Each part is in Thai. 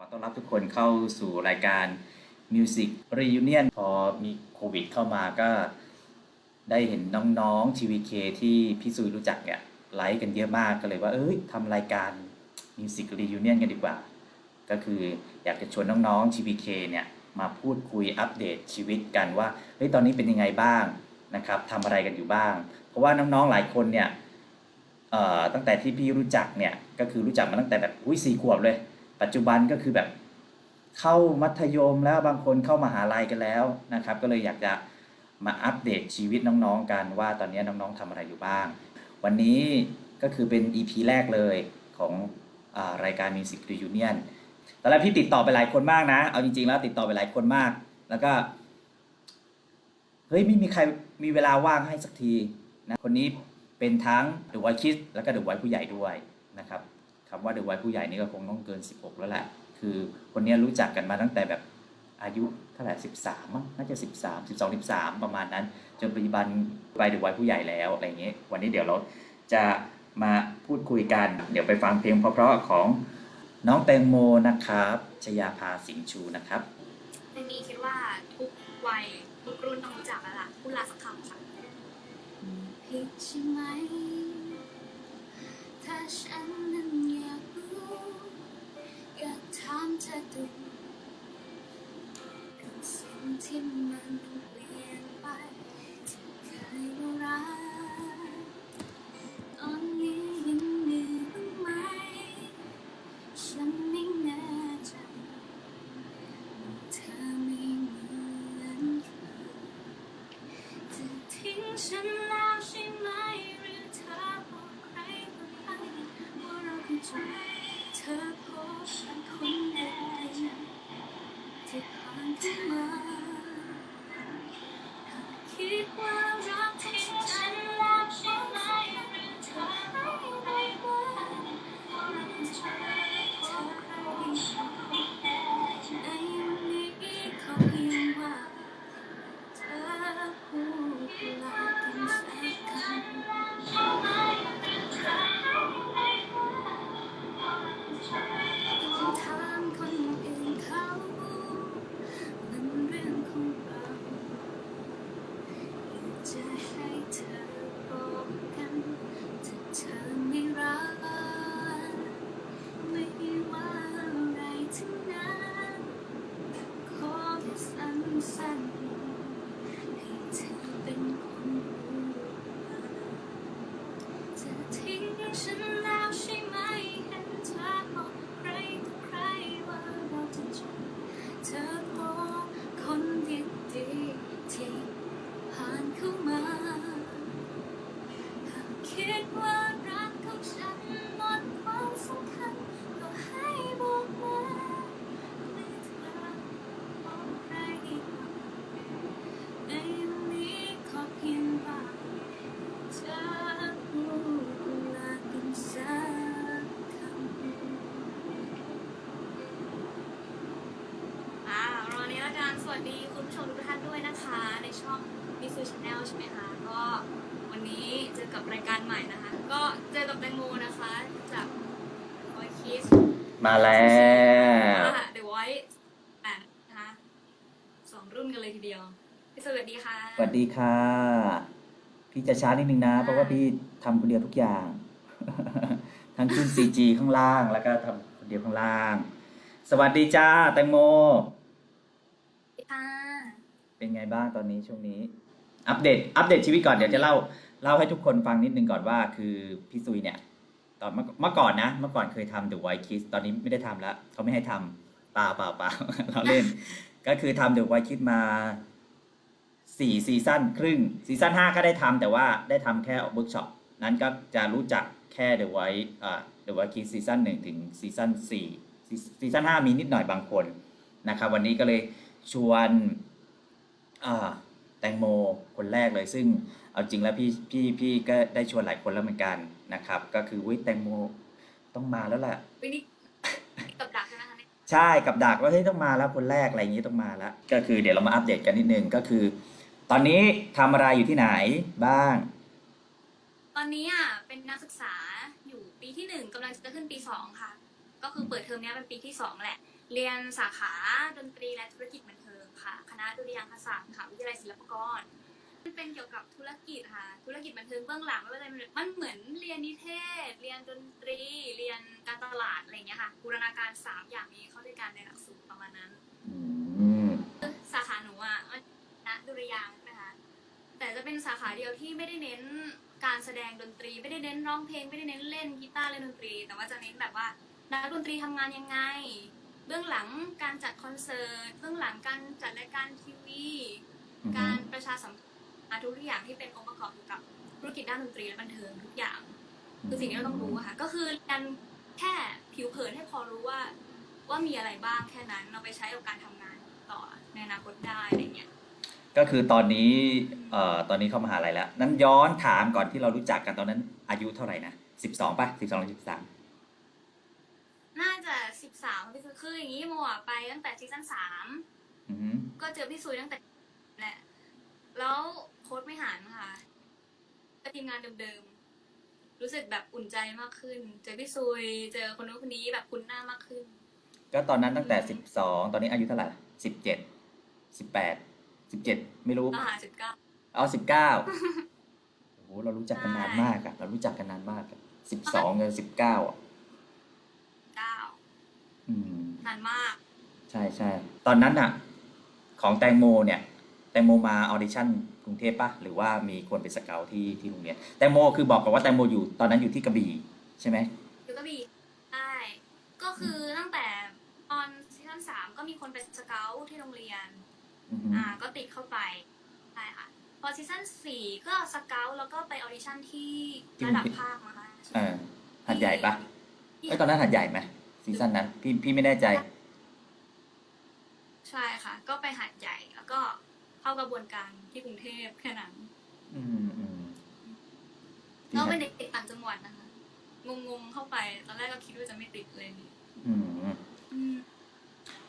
อต้อนรับทุกคนเข้าสู่รายการ Music Reunion พอมีโควิดเข้ามาก็ได้เห็นน้องๆ TVK ที่พี่ซุยรู้จักเนี่ยไลค์กันเยอะมากก็เลยว่าเอ้ยทำรายการ Music Reunion กันดีกว่า ก็คืออยากจะชวนน้องๆ TVK เนี่ยมาพูดคุยอัปเดตชีวิตกันว่าเฮ้ยตอนนี้เป็นยังไงบ้างนะครับทำอะไรกันอยู่บ้าง เพราะว่าน้องๆหลายคนเนี่ยตั้งแต่ที่พี่รู้จักเนี่ยก็คือรู้จักมาตั้งแต่แบบอุ้ยสี่ขวบเลย ปัจจุบันก็คือแบบเข้ามัธยมแล้วบางคนเข้ามหาลัยกันแล้วนะครับ ก็เลยอยากจะมาอัปเดตชีวิตน้องๆกันว่าตอนนี้น้องๆทำอะไรอยู่บ้าง วันนี้ก็คือเป็น EP แรกเลยของอารายการ Music Reunion ตอนแรกพี่ติดต่อไปหลายคนมากนะ เอาจริงๆแล้วติดต่อไปหลายคนมาก แล้วก็เฮ้ยไม่มีใครมีเวลาว่างให้สักทีนะคนนี้เป็นทั้ง The Voice Kids แล้วก็ The Voice ผู้ใหญ่ด้วยนะครับ คำว่า The Voice ผู้ใหญ่นี่ก็คงต้องเกิน 16 แล้วแหละ คือคนนี้รู้จักกันมาตั้งแต่แบบอายุเท่าไหร่13มั้งน่าจะ13 12 13ประมาณนั้น จนปัจจุบันไป The Voice ผู้ใหญ่แล้วอะไรอย่างเงี้ยวันนี้เดี๋ยวเราจะมาพูดคุยกัน เดี๋ยวไปฟังเพลงเพราะๆของน้องแตงโมนะครับชยาภาสิงห์ชูนะครับในนี้คิดว่าทุกวัยทุกรุ่นต้องรู้จักแล้วล่ะพูดละสักคำค่ะผิดใช่ไหมถ้าฉันนั้น กับรายการใหม่นะคะ ก็เจอกับแตงโมนะคะจาก Voice Kids มาแล้วค่ะ The Voice แปดนะคะสองรุ่นกันเลยทีเดียวพี่สวัสดีค่ะ สวัสดีค่ะ พี่จะช้านิดนึงนะ เพราะว่าพี่ทำคนเดียวทุกอย่าง ทั้งขึ้น CG ข้างล่างแล้วก็ทำคนเดียวข้างล่าง สวัสดีจ้าแตงโมค่ะเป็นไงบ้างตอนนี้ช่วงนี้ อัปเดต อัปเดตชีวิตก่อนเดี๋ยวจะเล่า เล่าให้ทุกคนฟังนิดนึงก่อนว่าคือพี่ซุยเนี่ย ตอนเมื่อก่อนนะ เมื่อก่อนเคยทำ The White Kids ตอนนี้ไม่ได้ทำแล้วเขาไม่ให้ทำเปล่าเปล่าเปล่าเราเล่น ก็คือทำ The White Kids มาสี่ซีซั่นครึ่งซีซั่นห้าก็ได้ทำแต่ว่าได้ทำแค่เวิร์กช็อปนั้นก็จะรู้จักแค่ The White อ่า The White Kids ซีซั่นหนึ่งถึงซีซั่นสี่ซีซั่นห้ามีนิดหน่อยบางคนนะครับวันนี้ก็เลยชวนอ่า แตงโมคนแรกเลย ซึ่งเอาจริงแล้วพี่พี่พี่ก็ได้ชวนหลายคนแล้วเหมือนกันนะครับ ก็คือวิแตงโมต้องมาแล้วแหละวันนี้กับดักใช่ไหมคะเนี่ยใช่กับดักว่าเฮ้ยต้องมาแล้วคนแรกอะไรอย่างนี้ต้องมาแล้วก็คือเดี๋ยวเรามาอัปเดตกันนิดนึงก็คือ ตอนนี้ทำอะไรอยู่ที่ไหนบ้าง ตอนนี้อะเป็นนักศึกษาอยู่ปีที่หนึ่งกำลังจะขึ้นปีสองค่ะ ก็คือเปิดเทอมเนี้ยเป็นปีที่สองแหละ เรียนสาขาดนตรีและธุรกิจบันเทิงค่ะค ณะดุริยางคศาสตร์มหาวิทยาลัยศิลปากรมันเป็นเกี่ยวกับธุรกิจค่ะ ธุรกิจบันเทิงเบื้องหลังไม่ว่าจะเป็นมันเหมือนเรียนนิเทศ เรียนดนตรี เรียนการตลาดอะไรอย่างเงี้ยค่ะบูรณาการสามอย่างนี้เข้าด้วยกันในหลักสูตรประมาณนั้นอืมสาขาหนูอะมันนะดุริยางค์ใช่ไหมคะ แต่จะเป็นสาขาเดียวที่ไม่ได้เน้นการแสดงดนตรี ไม่ได้เน้นร้องเพลง ไม่ได้เน้นเล่นกีตาร์เล่นดนตรี แต่ว่าจะเน้นแบบว่านักดนตรีทำงานยังไง เบื้องหลังการจัดคอนเสิร์ตเบื้องหลังการจัดรายการทีวี อืมการประชาสัมพันธ์ทุกอย่างที่เป็นองค์ประกอบเกี่ยวกับธุรกิจด้านดนตรีและบันเทิงทุกอย่าง คือสิ่งที่เราต้องรู้อะค่ะ ก็คือการแค่ผิวเผินให้พอรู้ว่า ว่ามีอะไรบ้างแค่นั้นเราไปใช้กับการทำงานต่อในอนาคตได้อะไรเงี้ย ก็คือตอนนี้เอ่อตอนนี้เข้ามหาลัยแล้ว นั้นย้อนถามก่อนที่เรารู้จักกันตอนนั้นอายุเท่าไหร่นะสิบสองป่ะสิบสองหรือสิบสามน่าจะ สิบสามพี่ซุยคืออย่างนี้โมอะไปตั้งแต่ซีซั่นสามอืมก็เจอพี่ซุยตั้งแต่แหละแล้วโค้ดไม่หันค่ะก็ทีมงานเดิมๆรู้สึกแบบอุ่นใจมากขึ้น เจอพี่ซุยเจอคนนู้นคนนี้แบบคุ้นหน้ามากขึ้น ก็ตอนนั้นตั้งแต่สิบสองตอนนี้อายุเท่าไหร่สิบเจ็ดสิบแปดสิบเจ็ดไม่รู้อาหารสิบเก้า เอาสิบเก้า โอ้โห เรารู้จักกันนานมากอะเรารู้จักกันนานมากสิบสองเงินสิบเก้าอะเก้า อืม นานมาก ใช่ใช่ตอนนั้นอะของแตงโมเนี่ย แตงโมมาออดิชั่นกรุงเทพปะหรือว่ามีคนไปสเกลที่ที่โรงเรียนแตงโมคือบอกกับว่าแตงโมอยู่ตอนนั้นอยู่ที่กระบี่ใช่ไหม อยู่กระบี่ใช่ก็คือตั้งแต่ตอนซีซั่นสามก็มีคนไปสเกลที่โรงเรียน อือฮึอ่า ก็ติดเข้าไปใช่ค่ะ พอซีซั่นสี่ก็สเกลแล้วก็ไปออดิชั่นที่ระดับภาคมาค่ะเออหัดใหญ่ปะไอยตอนนั้นหัดใหญ่ไหม ซีซั่นนั้นพี่พี่ไม่แน่ใจ ใช่ค่ะ ก็ไปหาดใหญ่แล้วก็เข้ากระบวนการที่กรุงเทพแค่นั้นอืมอืมก็เป็นเด็กต่างจังหวัดนะคะงงๆเข้าไป ตอนแรกก็คิดว่าจะไม่ติดเลยอืมอืม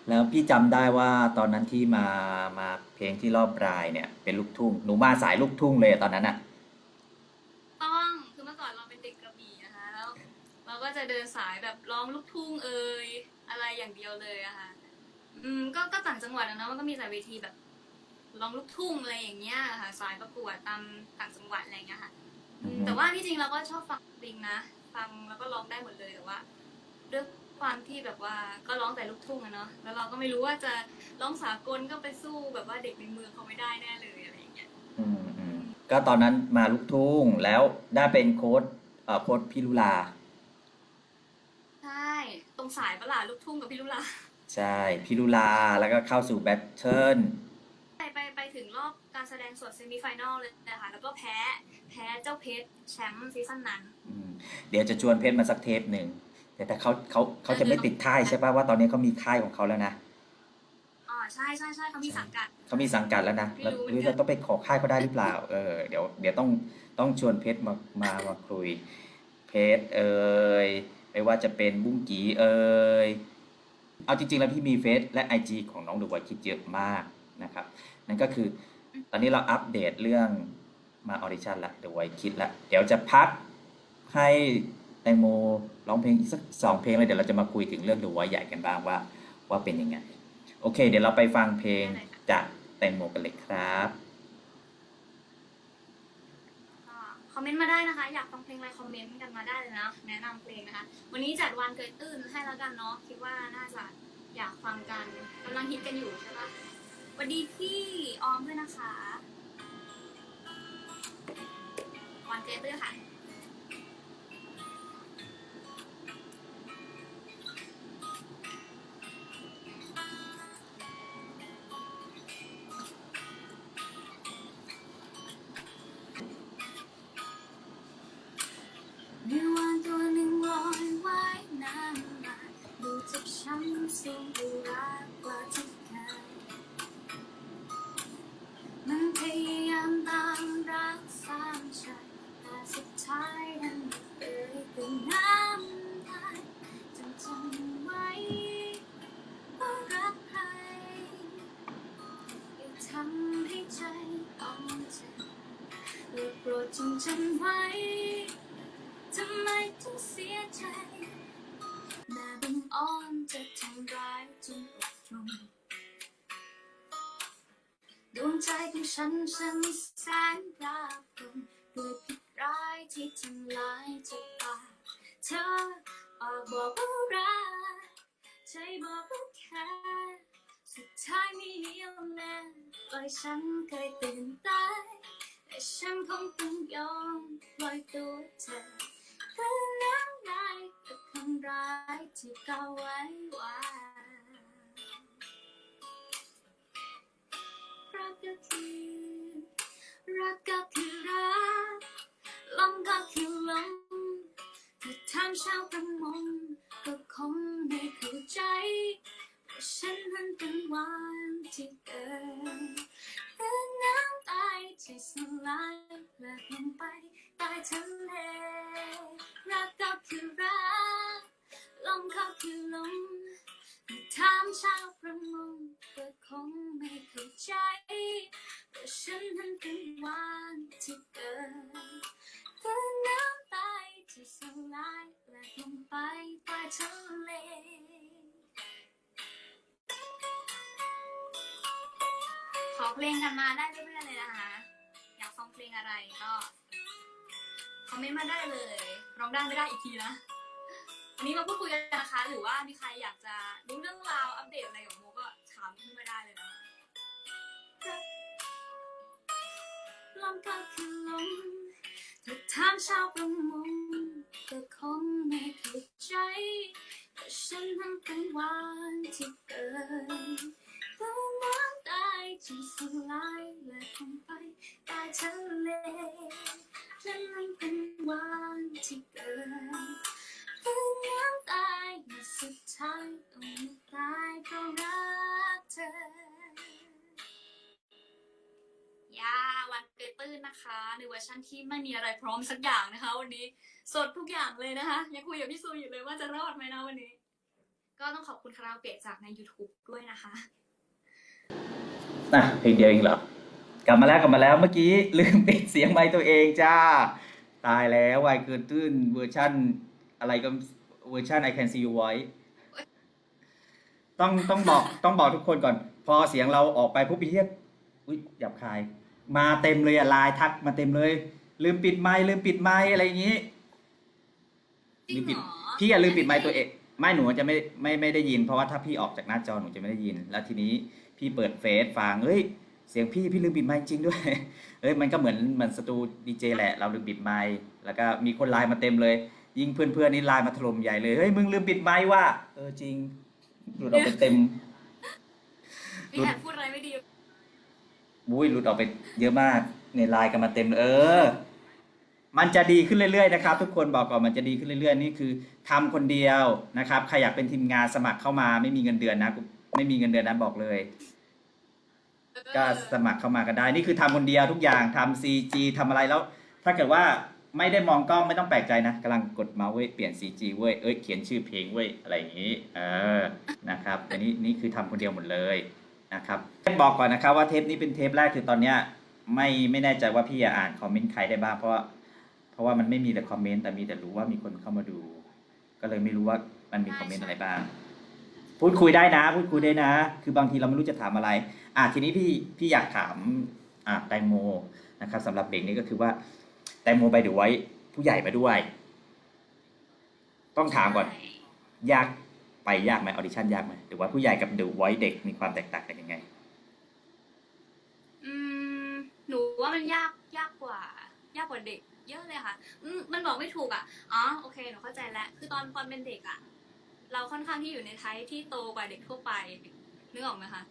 แล้วพี่จำได้ว่าตอนนั้นที่มามาเพลงที่รอบปลายเนี่ย เป็นลูกทุ่งหนูมาสายลูกทุ่งเลยอะตอนนั้นอะ ก็จะเดินสายแบบร้องลูกทุ่งเอ่ยอะไรอย่างเดียวเลยอะค่ะ อืมก็ก็ต่างจังหวัดอะเนาะมันก็มีสายเวทีแบบร้องลูกทุ่งอะไรอย่างเงี้ยค่ะ สายประกวดตามต่างจังหวัดอะไรอย่างเงี้ยค่ะอืมแต่ว่าที่จริงเราก็ชอบฟังเพลงนะ ฟังแล้วก็ร้องได้หมดเลยแต่ว่าด้วยความที่แบบว่าก็ร้องแต่ลูกทุ่งอะเนาะแล้วเราก็ไม่รู้ว่าจะร้องสากลก็ไปสู้แบบว่าเด็กในเมืองเขาไม่ได้แน่เลยอะไรอย่างเงี้ยอืมอืมก็ตอนนั้นมาลูกทุ่งแล้วได้เป็นโค้ดเอ่อโค้ดพิรุลาใช่ตรง สายประหลาดลูกทุ่งกับพี่ลุลาใช่พิรุลาแล้วก็เข้าสู่แบทเทิลไปไปไปถึงรอบการแสดงสดเซมิไฟแนลเลยนะคะแล้วก็แพ้แพ้เจ้าเพชรแชมป์ซีซั่นนั้นอืมเดี๋ยวจะชวนเพชรมาสักเทปหนึ่งแต่แต่เขาเขาเขาจะไม่ติดค่ายใช่ป่ะว่าตอนนี้เขามีค่ายของเขาแล้วนะอ่าใช่ใช่ใช่เขามีสังกัด เขามีสังกัดแล้วนะไม่แล้วรู้เหมือนกันหรือเราต้องไปขอค่ายเขาได้หรือเปล่าเออเดี๋ยวเดี๋ยวต้องต้องชวนเพชรมามามาคุยเพชรเอ่ย ไม่ว่าจะเป็นบุ้งกีเอ่ยเอาจริงๆ แล้วพี่มีเฟซและไอจของน้องดูไวคิดเยอะมากนะครับ นั่นก็คือตอนนี้เราอัปเดตเรื่องมาออดิชั่นละดูไวคิดละเดี๋ยวจะพักให้แตงโมร้องเพลงอีกสักสองเพลงเลยเดี๋ยวเราจะมาคุยถึงเรื่องดูไวใหญ่กันบ้างว่าว่าเป็นยังไง โอเค เดี๋ยวเราไปฟังเพลงจากแตงโมกันเลยครับ ก็คอ มเมนต์มาได้นะคะ อยากฟังเพลงอะไรคอมเมนต์กันมาได้เลยนะ แนะนำเพลงนะคะ วันนี้จัดวันเกิดตื้นให้แล้วกันเนาะ คิดว่าน่าจะอยากฟังกันกำลังฮิตกันอยู่ใช่ปะสวัสดีพี่ออมด้วยนะคะ วันเกิดตื้นค่ะ จงจำไว้ ทำไมถึงเสียใจ แม้บังอ่อนจะทำร้ายจนอกตรงดวงใจของฉันฉันแสนยากจนด้วยพิษร้ายที่ทำลายใจตายเธอออกบอกว่ารักใจบอกว่าแค่สุดท้ายไม่ยอมแน่ปล่อยฉันเคยตื่นตาย แต่ฉันคงต้องยอมปล่อยตัวเธอเพื่อน้ำลายกับคำร้ายที่ก่อไว้ว่ารักก็คือรักก็คือรักลมก็คือลมถ้าถามชาวประมงก็คงไม่เข้าใจว่าฉัน ใต้ทะเลรักก็คือรักลมก็คือลมถามชาวประมงก็คงไม่เข้าใจว่าฉันนั้นเป็นวันที่เกิดเมื่อน้ำตายที่สลายเลิกลงไปใต้ทะเลขอเพลงกันมาได้เรื่อยๆเลยนะคะ อยากฟังเพลงอะไรก็ คอมเมนต์มาได้เลยร้องได้ไม่ได้อีกทีนะวันนี้มาพูดคุยกันนะคะ หรือว่ามีใครอยากจะรู้เรื่องราวอัปเดตอะไรของโมก็ถามขึ้นมาได้เลยนะลมก็คือลมถ้าถามชาวประมงก็คงไม่เข้าใจว่ฉันนั้นเป็นวันที่เกิดเมื่อน้ำ ตายจึงสลายและคงไปใต้ทะเลนั่นมันเป็นวันที่เกิดเมื่อน้ำตายและสุดท้ายต้องตายเพราะรักเธอยาวันเกยตื้นนะคะ ในเวอร์ชันที่ไม่มีอะไรพร้อมสักอย่างนะคะ วันนี้สดทุกอย่างเลยนะคะ ยังคุยกับพี่ซูอยู่เลยว่าจะรอดไหมนะวันนี้ ก็ต้องขอบคุณคาราโอเกะจากใน YouTube ด้วยนะคะ อะเพลงเดียวเองเหรอกลับมาแล้วกลับมาแล้วเมื่อกี้ลืมปิดเสียงไมค์ตัวเองจ้า ตายแล้ววายเกินตื้นเวอร์ชั่นอะไรก็เวอร์ชัน I can see your voice ต้องต้องบอกต้องบอกทุกคนก่อน พอเสียงเราออกไปปุ๊บพี่เทียบอุ้ยหยาบคาย มาเต็มเลยอะไลน์ทักมาเต็มเลย ลืมปิดไมค์ลืมปิดไมค์อะไรอย่างนี้จริงเหรอพี่อย่าลืมปิดไมค์ตัวเองไม่หนูจะไม่ไม่ไม่ได้ยิน เพราะว่าถ้าพี่ออกจากหน้าจอหนูจะไม่ได้ยิน แล้วทีนี้ พี่เปิดเฟซฟังเฮ้ยเสียงพี่พี่ลืมปิดไมค์จริงด้วยเอ้ยมันก็เหมือนเหมือนสตูดีเจแหละเราลืมปิดไมค์แล้วก็มีคนไลน์มาเต็มเลย ยิ่งเพื่อนๆนี่ไลน์มาถล่มใหญ่เลยเฮ้ยมึงลืมปิดไมค์ว่ะเออจริงหลุดออกไปเต็มพี่แอนพูดอะไรไม่ดีบุ้ยหลุดออกไปเยอะมากในไลน์กันมาเต็มเลยเออ มันจะดีขึ้นเรื่อยๆนะครับ ทุกคนบอกก่อนมันจะดีขึ้นเรื่อยๆ นี่คือทำคนเดียวนะครับใครอยากเป็นทีมงานสมัครเข้ามาไม่มีเงินเดือนนะ ไม่มีเงินเดือนนะบอกเลย ก็สมัครเข้ามาก็ได้ นี่คือทำคนเดียวทุกอย่างทำ CG ทำอะไรแล้ว ถ้าเกิดว่าไม่ได้มองกล้องไม่ต้องแปลกใจนะกำลังกดเมาส์เว้ยเปลี่ยน CG เว้ยเอ้ยเขียนชื่อเพลงเว้ยอะไรอย่างนี้ เออนะครับอันนี้นี่คือทำคนเดียวหมดเลยนะครับบอกก่อนนะครับว่าเทปนี้เป็นเทปแรกคือตอนเนี้ยไม่ไม่แน่ใจว่าพี่จะอ่านคอมเมนต์ใครได้บ้างเพราะว่าเพราะว่ามันไม่มีแต่คอมเมนต์แต่มีแต่รู้ว่ามีคนเข้ามาดู ก็เลยไม่รู้ว่ามันมีคอมเมนต์อะไรบ้าง พูดคุยได้นะ พูดคุยได้นะ คือบางทีเราไม่รู้จะถามอะไร อะทีนี้พี่พี่อยากถามอะแตงโมนะครับสำหรับเบรกนี้ก็คือว่า แตงโมไปดูไว้ผู้ใหญ่มาด้วย ต้องถามก่อน ยากไปยากไหมออดิชั่นยากไหมหรือว่าผู้ใหญ่กับดูไว้เด็กมีความแตกต่างกันยังไง อืมหนูว่ามันยากยากกว่า ยากกว่าเด็ก เยอะเลยค่ะ อืมมันบอกไม่ถูกอะ อ๋อโอเคหนูเข้าใจแล้ว คือตอนตอนเป็นเด็กอะ เราค่อนข้างที่อยู่ในไทยที่โตกว่าเด็กทั่วไปนึกออกไหมคะ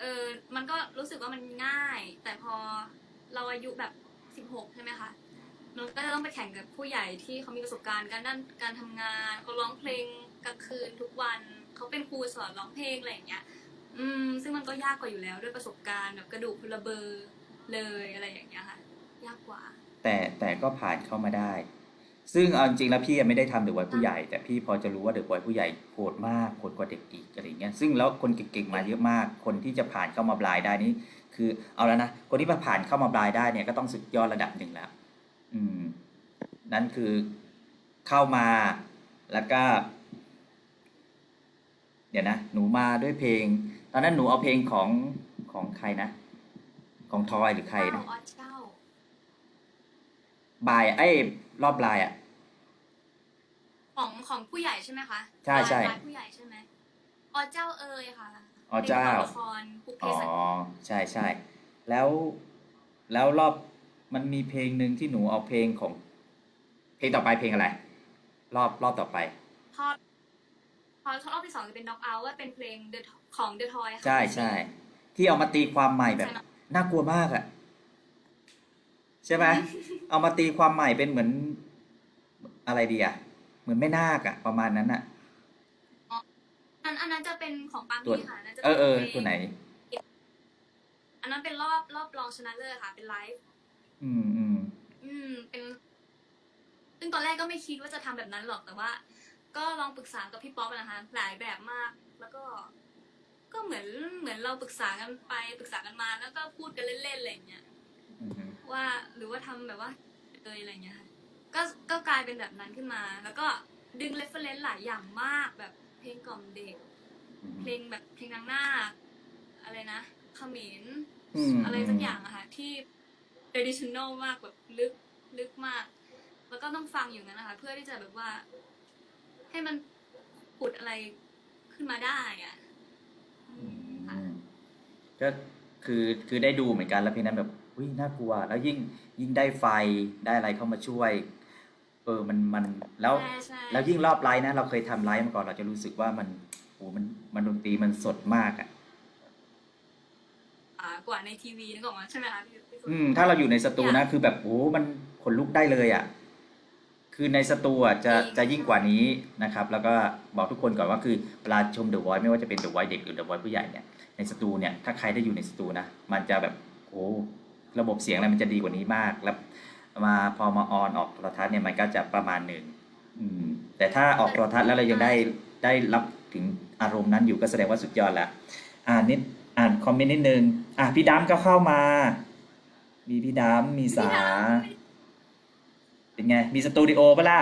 เออมันก็รู้สึกว่ามันง่าย แต่พอเราอายุแบบสิบหกใช่ไหมคะมันก็จะต้องไปแข่งกับผู้ใหญ่ที่เขามีประสบการณ์การด้านการทำงานเขาร้องเพลงกลางคืนทุกวันเขาเป็นครูสอนร้องเพลงอะไรอย่างเงี้ย อืม ซึ่งมันก็ยากกว่าอยู่แล้วด้วยประสบการณ์แบบกระดูกพลเบอร์เลยอะไรอย่างเงี้ยค่ะ ยากกว่า แต่แต่ก็ผ่านเข้ามาได้ ซึ่งเอาจริงๆแล้วพี่ยังไม่ได้ทำเดอะไวผู้ใหญ่ แต่พี่พอจะรู้ว่าเดอะไวผู้ใหญ่โหดมากโหดกว่าเด็กอีกอะไรเงี้ยซึ่งแล้วคนเก่งๆมาเยอะมาก คนที่จะผ่านเข้ามาบลายได้นี่คือเอาแล้วนะคนที่มาผ่านเข้ามาบลายได้เนี่ยก็ต้องสุดยอดระดับหนึ่งแล้วอืม นั่นคือเข้ามาแล้วก็ เดี๋ยวนะหนูมาด้วยเพลง ตอนนั้นหนูเอาเพลงของของใครนะของทอยหรือใครนะเจ้าอ๋อเจ้าบายไอ้ย รอบลายอะ ของของผู้ใหญ่ใช่ไหมคะใช่ใช่ ลายผู้ใหญ่ใช่ไหมอ๋อเจ้าเอ่ยค่ะอ๋อเจ้า ป็นของละครปุกเพอ๋อ สันใช่ใช่แล้วแล้วรอบมันมีเพลงหนึ่งที่หนูเอาเพลงของ เพลงต่อไปเพลงอะไร รอบรอบต่อไป พอพอรอบที่สองจะเป็นน็อกเอาท์ว่าเป็นเพลง The ของ The Toy ค่ะ ใช่ใช่ที่เอามาตีความใหม่แบบ ใช่ไหมน่ากลัวมากอะ ใช่ไหมเอามาตีความใหม่เป็นเหมือนอะไรดีอะเหมือนไม่นาคอะประมาณนั้นอะอันอันนั้นจะเป็นของปาตัวมี่ค่ะนั่นจะเอป็อเออพลงตัวไหน อันนั้นเป็นรอบรอบรองชนะเลิศค่ะ เป็นไลฟ์อืมอืมอืมเป็น ซึ่งตอนแรกก็ไม่คิดว่าจะทำแบบนั้นหรอกแต่ว่า ก็ลองปรึกษากับพี่ป๊อปนะคะหลายแบบมาก แล้วก็ ก็เหมือนเหมือนเราปรึกษากันไปปรึกษากันมาแล้วก็พูดกันเล่นๆอะไรอย่างเงี้ยอืม ว่าหรือว่าทำแบบว่าเอยอะไรเงี้ยค่ะก็ก็กลายเป็นแบบนั้นขึ้นมา แล้วก็ดึงเรฟเฟรนซ์หลายอย่างมากแบบเพลงกล่อมเด็กอืมเพลงแบบเพลงนางนาคอะไรนะเขมรมอะไรสักอย่างอะค่ะที่ traditional มากแบบลึกลึกมาก แล้วก็ต้องฟังอยู่นั้นนะคะ เพื่อที่จะแบบว่า ให้มันปุดอะไรขึ้นมาได้อะอืมค่ะอืมก็คือคือได้ดูเหมือนกันแล้วเพลงนั้นแบบ อุ้ยน่ากลัว แล้วยิ่งยิ่งได้ไฟได้อะไรเข้ามาช่วย เออมันมันแล้วใช่ใช่ แล้วยิ่งรอบไลฟ์นะ เราเคยทำไลฟ์มาก่อนเราจะรู้สึกว่ามันโอ้มันมันดนตรีมันสดมากอะ อ่ากว่าในทีวีนึกออกมาใช่ไหมคะพี่พี่ฟุ๊กอืมถ้าเราอยู่ในสตูนะ คือแบบโอ้มันขนลุกได้เลยอะ คือในสตูอะจะจริงจะยิ่งกว่านี้นะครับ แล้วก็บอกทุกคนก่อนว่าคือเวลาชม The Voice ไม่ว่าจะเป็น The Voice เด็กหรือ The Voice ผู้ใหญ่เนี่ยในสตูเนี่ยถ้าใครได้อยู่ในสตูนะ มันจะแบบโอ้ ระบบเสียงอะไรมันจะดีกว่านี้มาก แล้วมาพอมาออนออกโทรทัศน์เนี่ยมันก็จะประมาณหนึ่งแต่ถ้าออกโทรทัศน์แล้วเรายังได้ได้รับถึงอารมณ์นั้นอยู่ก็แสดงว่าสุดยอดแล้วอ่านนิดอ่านคอมเมนต์นิดนึงอะพี่ดัมก็เข้ามา มีพี่ดัมมีสา เป็นไง มีสตูดิโอปะล่ะ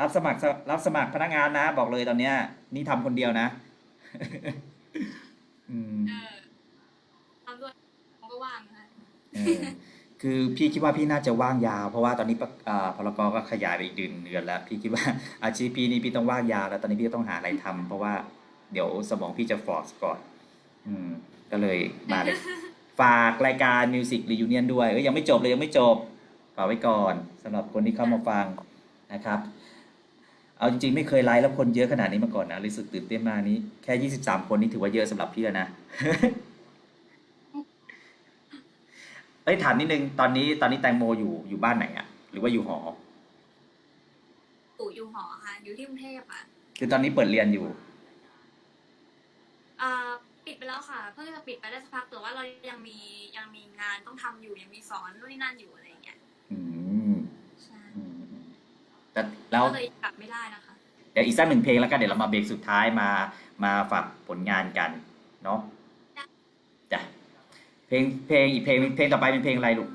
รับสมัครรับสมัครพนักงานนะ บอกเลยตอนเนี้ย นี่ทำคนเดียวนะ อืม เออทำด้วยผมก็ว่างนะคะ เออคือพี่คิดว่าพี่น่าจะว่างยาว เพราะว่าตอนนี้ปะอ่าพลกก็ขยายไปอีกเดือนเดือนแล้ว พี่คิดว่า อาชีพพี่นี่พี่ต้องว่างยาวแล้วตอนนี้พี่ต้องหาอะไรทำเพราะว่าเดี๋ยวสมองพี่จะฟอร์สก่อน อืม ก็เลยมาเลย ฝากรายการ Music Reunion ด้วยเอ้ยยังไม่จบเลยยังไม่จบฝากไว้ก่อนสำหรับคนที่เข้ามาฟังนะครับ เอาจริงๆ ไม่เคยไลฟ์แล้วคนเยอะขนาดนี้มาก่อนนะรู้สึกตื่นเต้นมากนี้แค่ 23 คนนี่ถือว่าเยอะสำหรับพี่แล้วนะ เอ้ยถามนิดนึงตอนนี้ตอนนี้แตงโมอยู่อยู่บ้านไหนอะหรือว่าอยู่หอปู่อยู่หอค่ะ อยู่ที่กรุงเทพอะคือตอนนี้เปิดเรียนอยู่ อ่าปิดไปแล้วค่ะ เพิ่งจะปิดไปได้สักพักแต่ว่าเรายังมียังมีงานต้องทำอยู่ยังมีสอนนู่นนี่นั่นอยู่อะไรอย่างเงี้ยอืมใช่อืมอืมแต่แล้ว ก็เลยกลับไม่ได้นะคะ เดี๋ยวอีกสักหนึ่งเพลงแล้วกันเดี๋ยวเรามาเบรกสุดท้ายมามาฝากผลงานกันเนาะจ้ะ เพลงเพลงอีกเพลงเพลงต่อไปเป็นเพลงอะไรลูก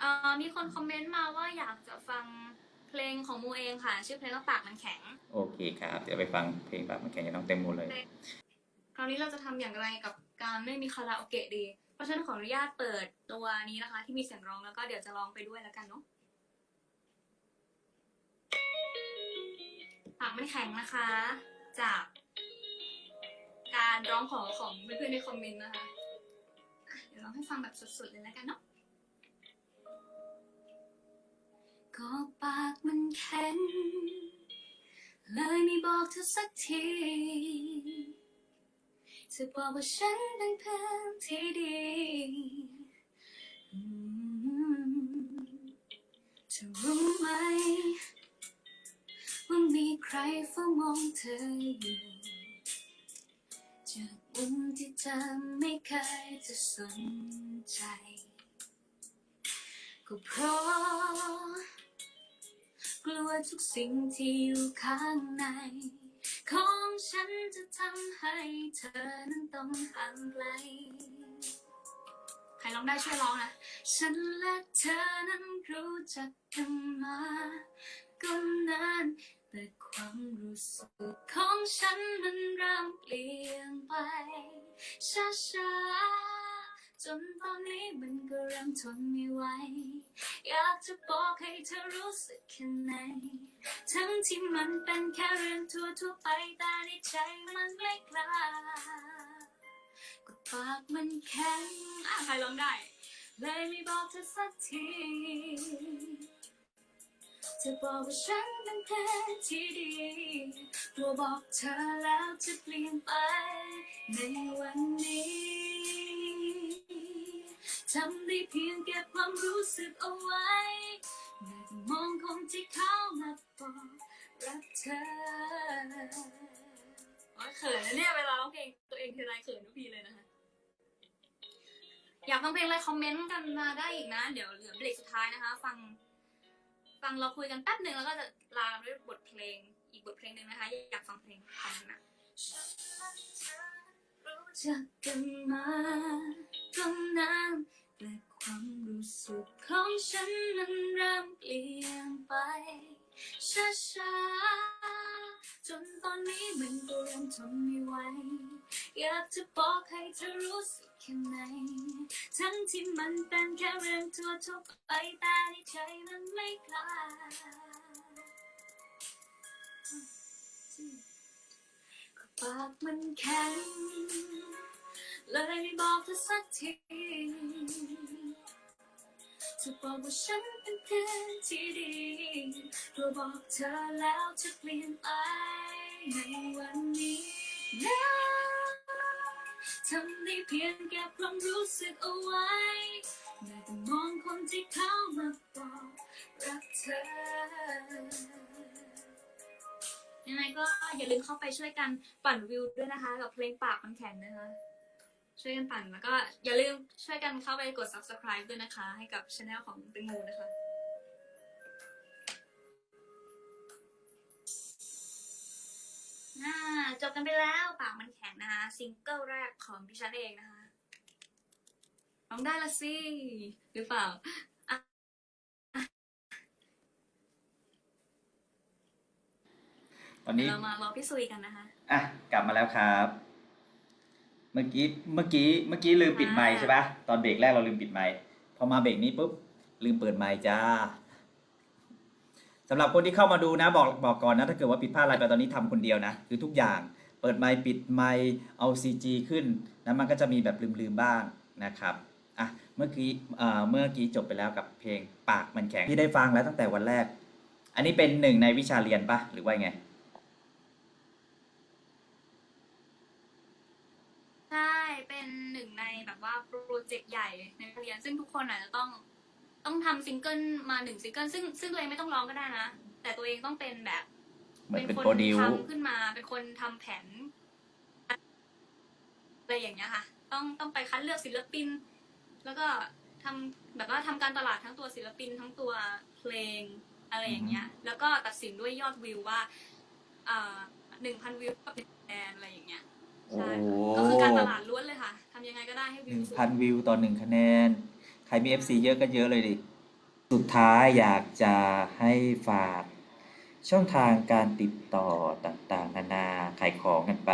เอ่อมีคนคอมเมนต์มาว่าอยากจะฟังเพลงของมูเองค่ะ ชื่อเพลงว่าปากมันแข็งโอเคครับเดี๋ยวไปฟังเพลงแบบมาแข่งกับน้องเต็มโมเลย คราวนี้เราจะทำอย่างไรกับการไม่มีคาราโอเกะดี เพราะฉะนั้นขออนุญาตเปิดตัวนี้นะคะ ที่มีเสียงร้องแล้วก็เดี๋ยวจะร้องไปด้วยแล้วกันเนาะปากมันแข็งนะคะ จาก การร้องขอของเพื่อนๆในคอมเมนต์นะคะอะเดี๋ยวร้องให้ฟังแบบสดๆเลยแล้วกันเนาะ ก็ปากมันแข็ง เลยไม่บอกเธอสักทีเธอบอกว่าฉันเป็นเพื่อนที่ดีอืมเธอรู้ไหม ว่ามีใครเฝ้ามองเธออยู่ มุมที่เธอไม่เคยจะสนใจ ก็เพราะ กลัวทุกสิ่งที่อยู่ข้างใน ของฉันจะทำให้เธอนั้นต้องห่างไกลใครร้องได้ช่วยร้องนะ ฉันและเธอนั้นรู้จักกันมาก็นาน แต่ความรู้สึกของฉันมันเริ่มเปลี่ยนไป ช้าๆ จนตอนนี้มันก็เริ่มทนไม่ไหว อยากจะบอกให้เธอรู้สึกแค่ไหน ทั้งที่มันเป็นแค่เรื่องทั่วทั่วๆไปแต่ในใจมันไม่กล้าก็ปากมันแข็งอะใครร้องได้ เลยไม่บอกเธอสักที ธอบอกว่าฉันเป็นแค่ที่ดีกลัวบอกเธอแล้วจะเปลี่ยนไป ในวันนี้ทำได้เพียงเก็บความรู้สึกเอาไว้ไม่มองคนที่เขามาบอกรักเธอโอ๊ยเขินนะเนี่ยเวลาร้องเพลงตัวเองทีไรเขินทุกทีเลยนะคะ อยากฟังเพลงอะไรคอมเมนต์กันมาได้อีกนะ เดี๋ยวเหลือเบรกสุดท้ายนะคะ ฟัง ฟังเราคุยกันแป๊บหนึ่งแล้วก็จะลาด้วยบทเพลง อีกบทเพลงหนึ่งนะคะ อยากฟังเพลงฟังนะรู้จักกันมาตั้งนานแต่ความรู้สึกของฉันนั้นเริ่มเปลี่ยนไป ช้าๆจนตอนนี้มันก็เริ่มทนไม่ไหว อยากจะบอกให้เธอรู้สึกแค่ไหน ทั้งที่มันเป็นแค่เรื่องทั่วทั่วไปแต่ในใจมันไม่กล้าก็ปากมันแข็งเลยไม่บอกเธอสักที จะบอกว่าฉันเป็นเพื่อนที่ดีกลัวบอกเธอแล้วจะเปลี่ยนไปในวันนี้นะทำได้เพียงเก็บความรู้สึกเอาไว้ไม่ต้องมองคนที่เข้ามาบอกรักเธอ ยังไงก็อย่าลืมเข้าไปช่วยกันปั่นวิวด้วยนะคะ กับเพลงปากมันแข็งนะคะ ช่วยกันปั่นแล้วก็อย่าลืมช่วยกันเข้าไปกด subscribe ด้วยนะคะ ให้กับช anel ของตึงโมนะคะ น่าจบกันไปแล้วปากมันแข็งนะคะซิงเกิลแรกของดิฉันเองนะคะร้องได้ละสิ หรือเปล่าตอนนี้เรามารอพี่ซุยกันนะคะ อะ กลับมาแล้วครับ เมื่อกี้เมื่อกี้เมื่อกี้ลืมปิดไมค์อ่าใช่ปะตอนเบรกแรกเราลืมปิดไมค์พอมาเบรกนี้ปุ๊บลืมเปิดไมค์จ้าสำหรับคนที่เข้ามาดูนะบอกบอกก่อนนะถ้าเกิดว่าผิดพลาดอะไรไปตอนนี้ทำคนเดียวนะคือทุกอย่างเปิดไมค์ปิดไมค์เอา CG ขึ้นนะมันก็จะมีแบบลืมๆบ้างนะครับอะเมื่อกี้เอ่อเมื่อกี้จบไปแล้วกับเพลงปากมันแข็งที่ได้ฟังแล้วตั้งแต่วันแรก อันนี้เป็นหนึ่งในวิชาเรียนปะหรือว่าไง ใช่ เป็นหนึ่งในแบบว่าโปรเจกต์ใหญ่ในเรียน ซึ่งทุกคนอาจจะต้องต้องทำซิงเกิลมาหนึ่งซิงเกิลซึ่งซึ่งตัวเองไม่ต้องร้องก็ได้นะ แต่ตัวเองต้องเป็นแบบ เหมือนเป็นคนโปรดิว ทำขึ้นมา เป็นคนทำแผนอะไรอย่างเงี้ยค่ะ ต้องต้องไปคัดเลือกศิลปิน แล้วก็ทำแบบว่าทำการตลาดทั้งตัวศิลปินทั้งตัวเพลงอะไรอย่างเงี้ย แล้วก็ตัดสินด้วยยอดวิวว่าอ่าหนึ่งพันวิวกับแอนอะไรอย่างเงี้ย โอ้ใช่ค่ะก็คือการตลาดล้วนเลยค่ะทำยังไงก็ได้ให้หวิวนึ่งสูงพันวิวต่อหนึ่งคะแนน ใครมี FC เยอะก็เยอะเลยดิ สุดท้ายอยากจะให้ฝาก ช่องทางการติดต่อต่างๆ นานาขายของกันไป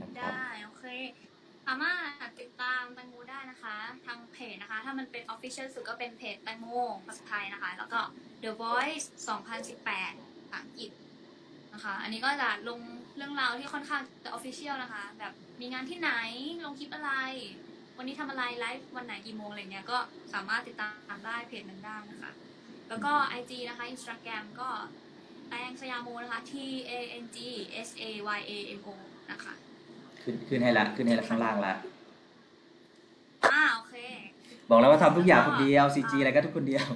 นะครับ ได้โอเคสามารถติดตามแตงโมได้นะคะ ทางเพจนะคะ ถ้ามันเป็น Official สุดก็เป็นเพจแตงโมภาษาไทยนะคะ แล้วก็ The Voice 2018ภาษาอังกฤษนะคะ อันนี้ก็จะลง เรื่องราวที่ค่อนข้างจะ Official นะคะ แบบมีงานที่ไหนลงคลิปอะไร วันนี้ทำอะไรไลฟ์วันไหนกี่โมงอะไรเงี้ยก็สามารถติดตามได้เพจนั้นได้นะคะ แล้วก็ IG นะคะ Instagram ก็แตงสยามโมนะคะ T A N G S A Y A M O นะคะขึ้นขึ้นให้ละขึ้นให้ละข้างล่างละอ่าโอเค บอกแล้วว่าทำทุกอย่างคนเดียว CG อะไรก็ทุกคนเดียว